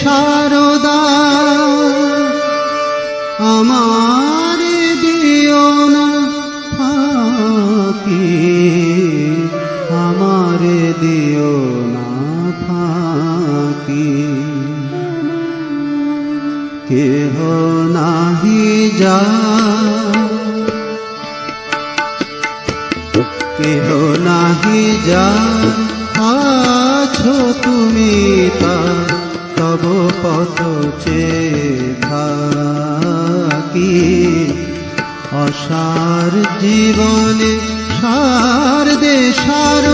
সারদা আমার দিও না ফাঁকি, আমার দিও না ফাঁকি। কেহ নাহি যা, কেহ নাহি যা, আছো তুমি পথ থাকি। অসার জীবনে সার দে সার